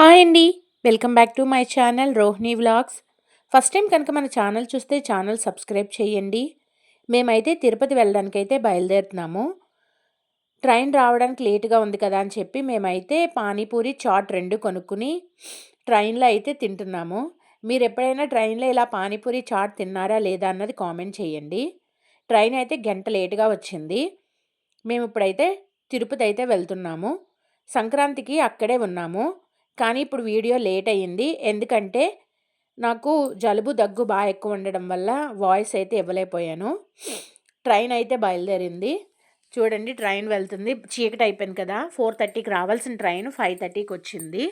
Hi అండి. Welcome back to my channel Rohini vlogs. First time కనుక మన channel చూస్తే ఛానల్ సబ్స్క్రైబ్ చేయండి మేమైతే తిరుపతి వెళ్ళడానికైతే బయలుదేరుతున్నాము. ట్రైన్ రావడానికి లేటుగా ఉంది కదా అని చెప్పి మేమైతే పానీపూరి చాట్ రెండు కొనుక్కుని ట్రైన్లో అయితే తింటున్నాము. మీరు ఎప్పుడైనా ట్రైన్లో ఇలా పానీపూరి చాట్ తిన్నారా లేదా అన్నది కామెంట్ చేయండి ట్రైన్ అయితే గంట లేటుగా వచ్చింది. మేము ఇప్పుడైతే తిరుపతి అయితే వెళ్తున్నాము. సంక్రాంతికి అక్కడే ఉన్నాము. కానీ ఇప్పుడు వీడియో లేట్ అయ్యింది. ఎందుకంటే నాకు జలుబు దగ్గు బాగా ఎక్కువ ఉండడం వల్ల వాయిస్ అయితే ఇవ్వలేకపోయాను. ట్రైన్ అయితే బయలుదేరింది. చూడండి ట్రైన్ వెళ్తుంది. చీకటి అయిపోయింది కదా. ఫోర్ థర్టీకి రావాల్సిన ట్రైన్ ఫైవ్ థర్టీకి వచ్చింది.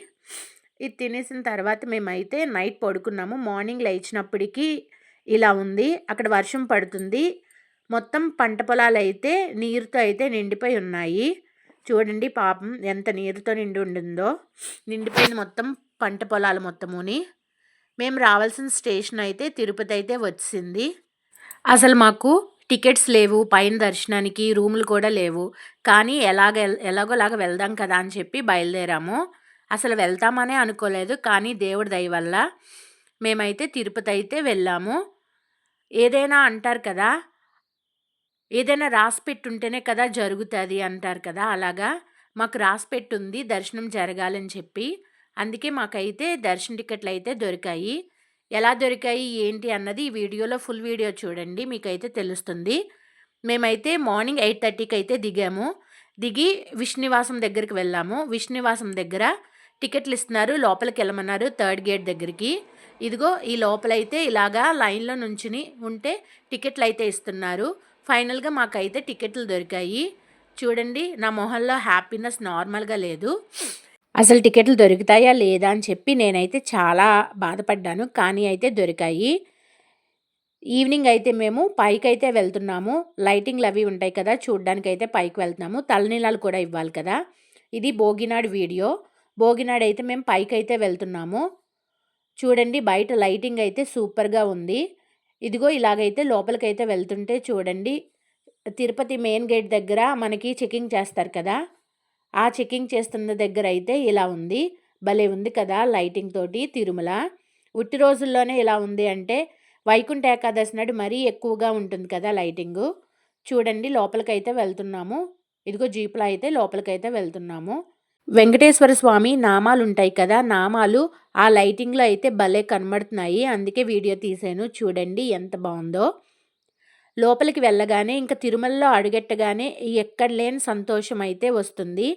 ఇది తినేసిన తర్వాత మేమైతే నైట్ పడుకున్నాము. మార్నింగ్ లేచినప్పటికీ ఇలా ఉంది. అక్కడ వర్షం పడుతుంది. మొత్తం పంట పొలాలు అయితే నీరుతో అయితే నిండిపోయి ఉన్నాయి. చూడండి పాపం ఎంత నీరుతో నిండి ఉండిందో. నిండిపోయింది మొత్తం పంట పొలాలు మొత్తముని. మేము రావాల్సిన స్టేషన్ అయితే తిరుపతి అయితే వచ్చింది. అసలు మాకు టికెట్స్ లేవు పైన దర్శనానికి రూములు కూడా లేవు. కానీ ఎలాగ ఎలాగోలాగా వెళ్దాం కదా అని చెప్పి బయలుదేరాము. అసలు వెళ్తామనే అనుకోలేదు కానీ దేవుడి దయ వల్ల మేమైతే తిరుపతి అయితే వెళ్ళాము. ఏదైనా అంటారు కదా ఏదైనా రాసి పెట్టుంటేనే కదా జరుగుతుంది అంటారు కదా అలాగా? మాకు రాసి పెట్టుంది దర్శనం జరగాలని చెప్పి. అందుకే మాకైతే దర్శన టికెట్లు అయితే దొరికాయి. ఎలా దొరికాయి ఏంటి అన్నది ఈ వీడియోలో ఫుల్ వీడియో చూడండి మీకైతే తెలుస్తుంది. మేమైతే మార్నింగ్ ఎయిట్ థర్టీకి అయితే దిగాము. దిగి విష్ణునివాసం దగ్గరికి వెళ్ళాము. విష్ణునివాసం దగ్గర టికెట్లు ఇస్తున్నారు లోపలికి వెళ్ళమన్నారు థర్డ్ గేట్ దగ్గరికి. ఇదిగో ఈ లోపలైతే ఇలాగా లైన్లో నుంచుని ఉంటే టికెట్లు అయితే ఇస్తున్నారు. ఫైనల్గా మాకైతే టికెట్లు దొరికాయి. చూడండి నా మొహంలో హ్యాపీనెస్ నార్మల్గా లేదు. అసలు టికెట్లు దొరుకుతాయా లేదా అని చెప్పి నేనైతే చాలా బాధపడ్డాను. కానీ అయితే దొరికాయి. ఈవినింగ్ అయితే మేము పైకి అయితే వెళ్తున్నాము. లైటింగ్లు అవి ఉంటాయి కదా చూడ్డానికి అయితే పైకి వెళ్తున్నాము. తలనీలాలు కూడా ఇవ్వాలి కదా. ఇది భోగినాడు వీడియో. భోగినాడు అయితే మేము పైకి అయితే వెళ్తున్నాము. చూడండి బయట లైటింగ్ అయితే సూపర్గా ఉంది. ఇదిగో ఇలాగైతే లోపలికైతే వెళ్తుంటే చూడండి తిరుపతి మెయిన్ గేట్ దగ్గర మనకి చెకింగ్ చేస్తారు కదా. ఆ చెకింగ్ చేస్తున్న దగ్గర అయితే ఇలా ఉంది. భలే ఉంది కదా లైటింగ్ తోటి తిరుమల. ఉట్టి రోజుల్లోనే ఇలా ఉంది అంటే వైకుంఠ ఏకాదశి నాడు మరీ ఎక్కువగా ఉంటుంది కదా లైటింగు. చూడండి లోపలికైతే వెళ్తున్నాము. ఇదిగో జీపులో అయితే లోపలికైతే వెళ్తున్నాము. వెంకటేశ్వర స్వామి నామాలు ఉంటాయి కదా నామాలు ఆ లైటింగ్లో అయితే భలే కనబడుతున్నాయి. అందుకే వీడియో తీసాను. చూడండి ఎంత బాగుందో లోపలికి వెళ్ళగానే ఇంకా తిరుమలలో అడుగెట్టగానే ఎక్కడ లేని సంతోషం అయితే వస్తుంది.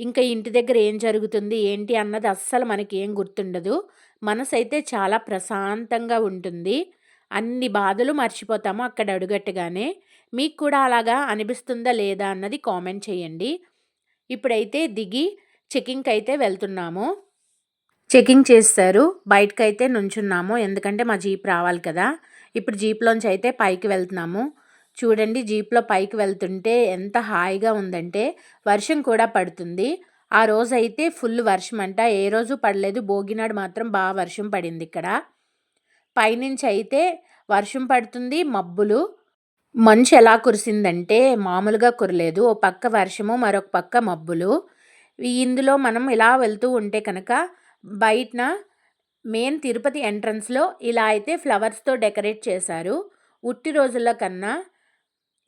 ఇంకా ఇంటి దగ్గర ఏం జరుగుతుంది ఏంటి అన్నది అస్సలు మనకి ఏం గుర్తుండదు. మనసు అయితే చాలా ప్రశాంతంగా ఉంటుంది. అన్ని బాధలు మర్చిపోతాము అక్కడ అడుగట్టగానే. మీకు కూడా అలాగా అనిపిస్తుందా లేదా అన్నది కామెంట్ చేయండి. ఇప్పుడైతే దిగి చెకింగ్కి అయితే వెళ్తున్నాము. చెకింగ్ చేస్తారు. బయటకైతే నుంచున్నాము. ఎందుకంటే మా జీప్ రావాలి కదా. ఇప్పుడు జీప్లోంచి అయితే పైకి వెళ్తున్నాము. చూడండి జీప్లో పైకి వెళ్తుంటే ఎంత హాయిగా ఉందంటే వర్షం కూడా పడుతుంది. ఆ రోజు అయితే ఫుల్ వర్షం అంట ఏ రోజు పడలేదు. భోగినాడు మాత్రం బాగా వర్షం పడింది ఇక్కడ. పైనుంచి అయితే వర్షం పడుతుంది. మబ్బులు. మంచు ఎలా కురిసిందంటే మామూలుగా కురలేదు. ఓ పక్క వర్షము మరొక పక్క మబ్బులు. ఇందులో మనం ఇలా వెళ్తూ ఉంటే కనుక బయటన మెయిన్ తిరుపతి ఎంట్రన్స్లో ఇలా అయితే ఫ్లవర్స్తో డెకరేట్ చేశారు. ఉట్టి రోజుల కన్నా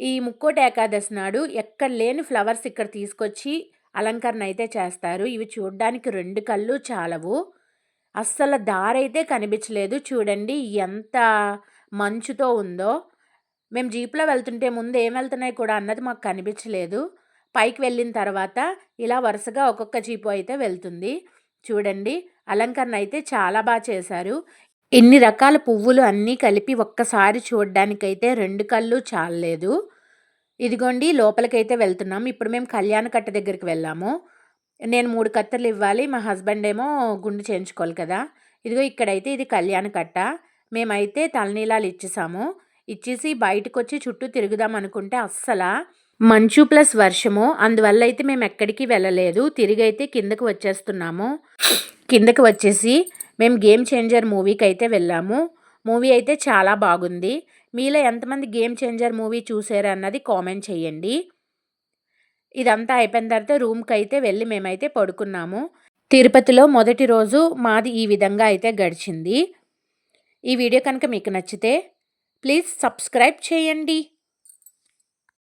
ఈ ముక్కోటి ఏకాదశి నాడు ఎక్కడ లేని ఫ్లవర్స్ ఇక్కడ తీసుకొచ్చి అలంకరణ అయితే చేస్తారు. ఇవి చూడడానికి రెండు కళ్ళు చాలవు. అస్సలు దారైతే కనిపించలేదు. చూడండి ఎంత మంచుతో ఉందో. మేము జీప్లో వెళ్తుంటే ముందు ఏం వెళ్తున్నాయి కూడా అన్నది మాకు కనిపించలేదు. పైకి వెళ్ళిన తర్వాత ఇలా వరుసగా ఒక్కొక్క జీపు అయితే వెళ్తుంది. చూడండి అలంకరణ అయితే చాలా బాగా చేశారు. ఇన్ని రకాల పువ్వులు అన్నీ కలిపి ఒక్కసారి చూడడానికైతే రెండు కళ్ళు చాలలేదు. ఇదిగోండి లోపలికైతే వెళ్తున్నాం. ఇప్పుడు మేము కళ్యాణ కట్ట దగ్గరికి వెళ్ళాము. నేను మూడు కత్తెలు ఇవ్వాలి మా హస్బెండ్ ఏమో గుండు చేయించుకోవాలి కదా. ఇదిగో ఇక్కడైతే ఇది కళ్యాణ కట్ట. మేమైతే తలనీలాలు ఇచ్చేసాము. ఇచ్చేసి బయటకు వచ్చి చుట్టూ తిరుగుదాం అనుకుంటే అస్సలా మంచు ప్లస్ వర్షము. అందువల్ల అయితే మేము ఎక్కడికి వెళ్ళలేదు. తిరిగి అయితే కిందకు వచ్చేస్తున్నాము. కిందకి వచ్చేసి మేము గేమ్ చేంజర్ మూవీకి అయితే వెళ్ళాము. మూవీ అయితే చాలా బాగుంది. మీలో ఎంతమంది గేమ్ చేంజర్ మూవీ చూసారు అన్నది కామెంట్ చేయండి. ఇదంతా అయిపోయిన తర్వాత రూమ్కి అయితే వెళ్ళి మేమైతే పడుకున్నాము. తిరుపతిలో మొదటి రోజు మాది ఈ విధంగా అయితే గడిచింది. ఈ వీడియో కనుక మీకు నచ్చితే ప్లీజ్ సబ్స్క్రైబ్ చేయండి.